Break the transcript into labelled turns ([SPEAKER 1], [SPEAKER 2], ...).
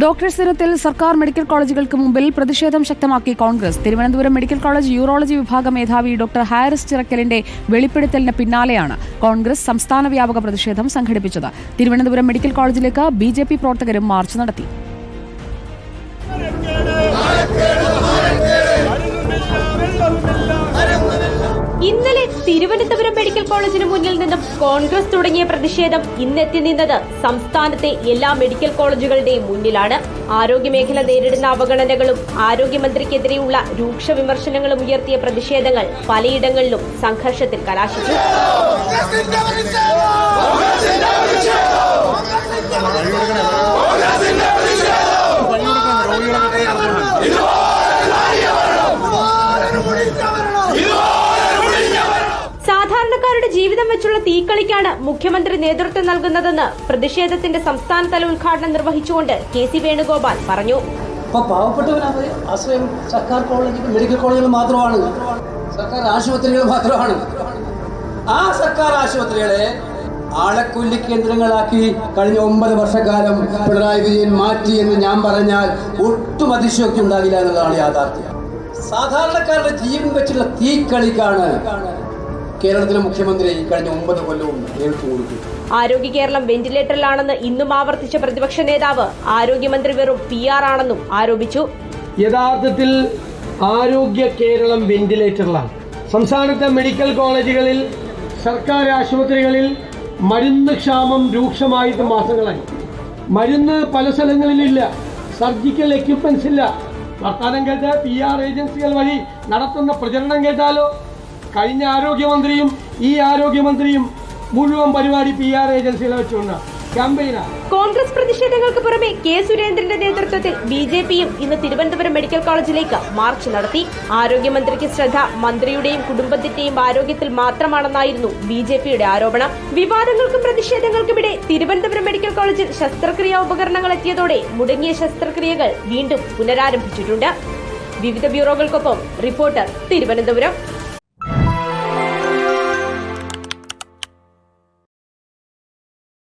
[SPEAKER 1] Doctors ദിനത്തിൽ സർക്കാർ medical കോളേജുകൾക്ക് മുമ്പിൽ പ്രതിഷേധം ശക്തമാക്കി Congress. Thiruvananthapuram medical college urology വിഭാഗ മേധാവി ഡോക്ടർ ഹാരിസ് ചിറക്കലിന്റെ വെളിപ്പെടുത്തലിന് പിന്നാലെയാണ് കോൺഗ്രസ് സംസ്ഥാന വ്യാപക പ്രതിഷേധം സംഘടിപ്പിച്ചത്. തിരുവനന്തപുരം മെഡിക്കൽ കോളേജിലേക്ക് ബി പ്രവർത്തകരും മാർച്ച് നടത്തി.
[SPEAKER 2] തിരുവനന്തപുരം മെഡിക്കൽ കോളേജിന് മുന്നിൽ നിന്നും കോൺഗ്രസ് തുടങ്ങിയ പ്രതിഷേധം ഇന്നെത്തി നിന്നത് സംസ്ഥാനത്തെ എല്ലാ മെഡിക്കൽ കോളേജുകളുടെയും മുന്നിലാണ്. ആരോഗ്യമേഖല നേരിടുന്ന അവഗണനകളും ആരോഗ്യമന്ത്രിക്കെതിരെയുള്ള രൂക്ഷ വിമർശനങ്ങളും ഉയർത്തിയ പ്രതിഷേധങ്ങൾ പലയിടങ്ങളിലും സംഘർഷത്തിൽ കലാശിച്ചു. ജീവിതം വെച്ചുള്ള തീക്കളിക്കാണ് മുഖ്യമന്ത്രി നേതൃത്വം നൽകുന്നതെന്ന് പ്രതിഷേധത്തിന്റെ സംസ്ഥാനതല ഉദ്ഘാടനം നിർവഹിച്ചുകൊണ്ട് കെ സി വേണുഗോപാൽ പറഞ്ഞു.
[SPEAKER 3] അപ്പോൾ ആശ്രയം സർക്കാർ കോളേജ് മെഡിക്കൽ കോളേജുകൾ മാത്രമാണ്. സർക്കാർ ആശുപത്രികൾ മാത്രമാണ്. ആ സർക്കാർ ആശുപത്രികളെ ആളെക്കൊല്ലി കേന്ദ്രങ്ങളാക്കി കഴിഞ്ഞ ഒമ്പത് വർഷക്കാലം പിണറായി വിജയൻ മാറ്റി എന്ന് ഞാൻ പറഞ്ഞാൽ ഒട്ടും അതിശയോക്തി ഉണ്ടാകില്ല എന്നുള്ളതാണ് യാഥാർത്ഥ്യം. സാധാരണക്കാരുടെ ജീവൻ വെച്ചുള്ള തീക്കളിക്കാണ് കേരളത്തിലെ മുഖ്യമന്ത്രി കഴിഞ്ഞ ഒമ്പത് കൊല്ലവും
[SPEAKER 2] ആരോഗ്യ കേരളം വെന്റിലേറ്ററിലാണെന്ന് ഇന്നും ആവർത്തിച്ച പ്രതിപക്ഷ നേതാവ്. ആരോഗ്യമന്ത്രി വെറും പി ആർ ആണെന്നും ആരോപിച്ചു.
[SPEAKER 4] യഥാർത്ഥത്തിൽ ആരോഗ്യ കേരളം വെന്റിലേറ്ററിലാണ്. സംസ്ഥാനത്തെ മെഡിക്കൽ കോളേജുകളിൽ സർക്കാർ ആശുപത്രികളിൽ മരുന്ന് ക്ഷാമം രൂക്ഷമായിട്ട് മാസങ്ങളായി. മരുന്ന് പല സ്ഥലങ്ങളിലില്ല. സർജിക്കൽ എക്യുപ്മെന്റ്സ് ഇല്ല. വർത്തമാനം കേട്ട് പി ആർ ഏജൻസികൾ വഴി നടത്തുന്ന പ്രചരണം കേട്ടാലോ? കഴിഞ്ഞ ആരോഗ്യമന്ത്രിയും ഈ ആരോഗ്യമന്ത്രിയും മുഴുവൻ പരിപാടി പി ആർ ഏജൻസികളെ വെച്ചുകൊണ്ട്
[SPEAKER 2] കോൺഗ്രസ് പ്രതിഷേധങ്ങൾക്ക് പുറമെ കെ സുരേന്ദ്രന്റെ നേതൃത്വത്തിൽ ബി ജെ പിയും ഇന്ന് തിരുവനന്തപുരം മെഡിക്കൽ കോളേജിലേക്ക് മാർച്ച് നടത്തി. ആരോഗ്യമന്ത്രിക്ക് ശ്രദ്ധ മന്ത്രിയുടെയും കുടുംബത്തിന്റെയും ആരോഗ്യത്തിൽ മാത്രമാണെന്നായിരുന്നു ബി ജെ പിയുടെ ആരോപണം. വിവാദങ്ങൾക്കും പ്രതിഷേധങ്ങൾക്കുമിടെ തിരുവനന്തപുരം മെഡിക്കൽ കോളേജിൽ ശസ്ത്രക്രിയാ ഉപകരണങ്ങൾ എത്തിയതോടെ മുടങ്ങിയ ശസ്ത്രക്രിയകൾ വീണ്ടും പുനരാരംഭിച്ചിട്ടുണ്ട്. വിവിധ ബ്യൂറോകൾക്കൊപ്പം റിപ്പോർട്ടർ തിരുവനന്തപുരം.